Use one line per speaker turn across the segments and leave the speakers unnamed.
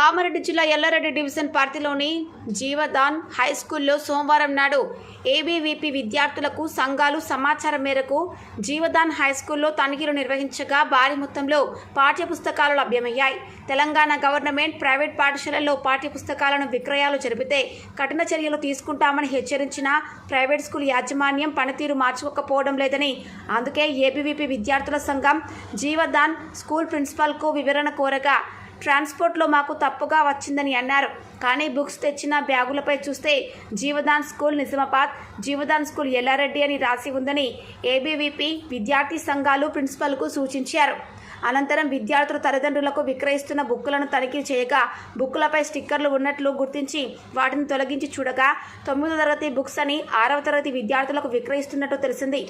కామారెడ్డి జిల్లా ఎల్లారెడ్డి డివిజన్ పార్టీలోని జీవదాన్ హై స్కూల్లో సోమవారం నాడు ఏబీవీపీ విద్యార్థులకు సంఘాలు సమాచారం మేరకు జీవదాన్ హై స్కూల్లో తనిఖీలు నిర్వహించగా భారీ మొత్తంలో పాఠ్యపుస్తకాలు లభ్యమయ్యాయి. తెలంగాణ గవర్నమెంట్ ప్రైవేట్ పాఠశాలల్లో పాఠ్యపుస్తకాలను విక్రయాలు జరిపితే కఠిన చర్యలు తీసుకుంటామని హెచ్చరించిన ప్రైవేట్ స్కూల్ యాజమాన్యం పనితీరు మార్చుకోకపోవడం లేదని అందుకే ఏబీవీపీ విద్యార్థుల సంఘం జీవదాన్ స్కూల్ ప్రిన్సిపాల్కు వివరణ కోరగా ట్రాన్స్పోర్ట్లో మాకు తప్పుగా వచ్చిందని అన్నారు. కానీ బుక్స్ తెచ్చిన బ్యాగులపై చూస్తే జీవదాన్ స్కూల్ నిజామాబాద్ జీవదాన్ స్కూల్ ఎల్లారెడ్డి అని రాసి ఉందని ఏబీవీపీ విద్యార్థి సంఘాలు ప్రిన్సిపల్కు సూచించారు. అనంతరం విద్యార్థుల తల్లిదండ్రులకు విక్రయిస్తున్న బుక్కులను తనిఖీ చేయగా బుక్కులపై స్టిక్కర్లు ఉన్నట్లు గుర్తించి వాటిని తొలగించి చూడగా తొమ్మిదో తరగతి బుక్స్ అని ఆరవ తరగతి విద్యార్థులకు విక్రయిస్తున్నట్టు తెలిసింది.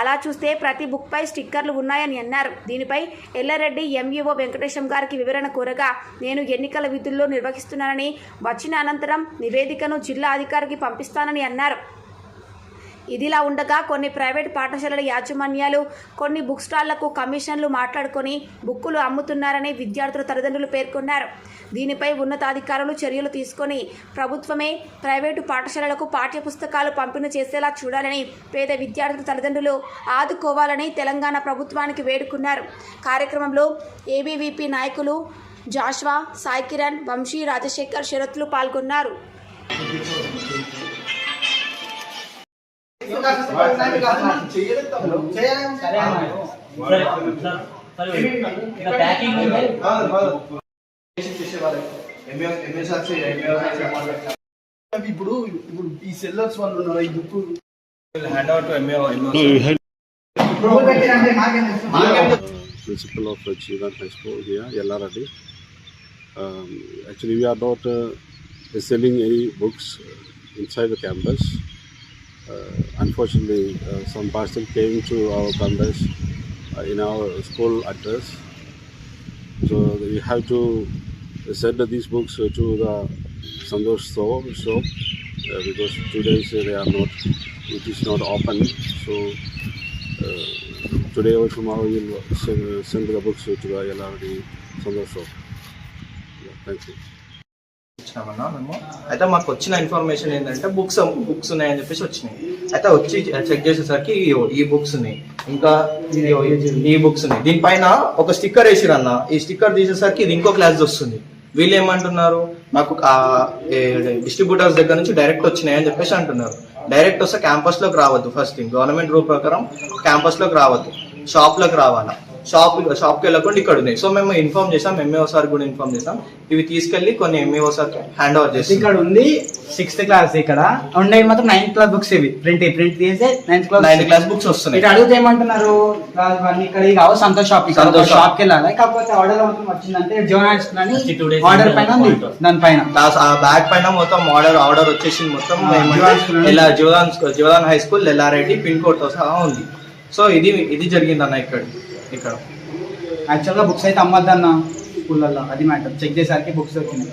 అలా చూస్తే ప్రతి బుక్పై స్టిక్కర్లు ఉన్నాయని అన్నారు. దీనిపై ఎల్లారెడ్డి ఎంఈఓ వెంకటేశం గారికి వివరణ కోరగా నేను ఎన్నికల విధుల్లో నిర్వహిస్తున్నానని వచ్చిన అనంతరం నివేదికను జిల్లా అధికారికి పంపిస్తానని అన్నారు. ఇదిలా ఉండగా కొన్ని ప్రైవేట్ పాఠశాలల యాజమాన్యాలు కొన్ని బుక్ స్టాళ్ళకు కమిషన్లు మాట్లాడుకొని బుక్కులు అమ్ముతున్నారని విద్యార్థుల తల్లిదండ్రులు పేర్కొన్నారు. దీనిపై ఉన్నతాధికారులు చర్యలు తీసుకొని ప్రభుత్వమే ప్రైవేటు పాఠశాలలకు పాఠ్యపుస్తకాలు పంపిణీ చేసేలా చూడాలని పేద విద్యార్థుల తల్లిదండ్రులు ఆదుకోవాలని తెలంగాణ ప్రభుత్వానికి వేడుకున్నారు. కార్యక్రమంలో ఏబీవీపీ నాయకులు జాష్వా సాయి కిరణ్ వంశీ రాజశేఖర్ షరత్లు పాల్గొన్నారు.
ఇప్పుడు ఇప్పుడు ఈ సెల్లర్స్ వాళ్ళు ఉన్నారు ఈ book
hand over to MAO.
No, you had
మాకేం
principal of uh, Chivan High School here, Yellaradi. Um, actually, we are not uh, selling any books uh, inside the campus. Uh, unfortunately, uh, some parcel came to our campus uh, in our school address. So we have to send these books to the Sandosh shop, shop uh, because today they are not, it is not open. So uh, today or tomorrow we'll send, send the books to the LRD Sandosh shop. Yeah, thank you.
ఇచ్చినామన్నా మేము. అయితే మాకు వచ్చిన information ఏంటంటే books books ఉన్నాయని చెప్పేసి వచ్చినాయి. అయితే వచ్చి చెక్ చేసేసరికి ఈ బుక్స్ ఉన్నాయి. ఇంకా ఈ బుక్స్ ఉన్నాయి. దీనిపైన ఒక స్టిక్కర్ వేసిరన్న. ఈ స్టిక్కర్ తీసేసరికి ఇది ఇంకో క్లాస్ వస్తుంది. వీళ్ళు ఏమంటున్నారు? మాకు డిస్ట్రిబ్యూటర్స్ దగ్గర నుంచి డైరెక్ట్ వచ్చినాయి అని చెప్పేసి అంటున్నారు. డైరెక్ట్ వస్తే క్యాంపస్లోకి రావద్దు ఫస్ట్ థింగ్ గవర్నమెంట్ రూల్ ప్రకారం క్యాంపస్లోకి రావద్దు. షాప్లోకి రావాలా? షాప్ షాప్కి వెళ్ళకుండా ఇక్కడ ఉన్నాయి. సో మేము ఇన్ఫార్మ్ చేసాం ఎంఏఓ సార్ కూడా ఇన్ఫార్మ్ చేసాం. ఇవి తీసుకెళ్ళి కొన్ని ఎంఏఓ సార్ హ్యాండ్ ఓవర్ చేస్తాం
ఇక్కడ ఉంది సిక్స్త్ క్లాస్ ఇక్కడ. ఉండేవి మాత్రం నైన్త్ క్లాస్ బుక్స్ ఇవి. ప్రింట్ ప్రింట్ తీసే ninth class
ninth class books వస్తున్నాయి.
ఇక్కడ అడిగితే ఏమంటున్నారు? ఇక్కడ కావు సంతోష్ షాప్
సంతోష్
షాప్. కి వెళ్ళాలి? కాకపోతే ఆర్డర్ మాత్రం వచ్చిందంటే
days
ఆర్డర్ పైన ఉంది.
క్లాస్ ఆ బ్యాగ్ పైన మొత్తం ఆర్డర్ ఆర్డర్ వచ్చేసింది మొత్తం. ఎలా Jeevdan Jeevdan high school Yellareddy pin కోడ్తో సహా ఉంది. సో ఇది ఇది జరిగింది అన్న ఇక్కడ. ఇక్కడ.
యాక్చువల్గా బుక్స్ అయితే అమ్మద్దన్న స్కూళ్ళల్లో. అది మ్యాటర్ చెక్ చేసరికి బుక్స్ వచ్చినాయి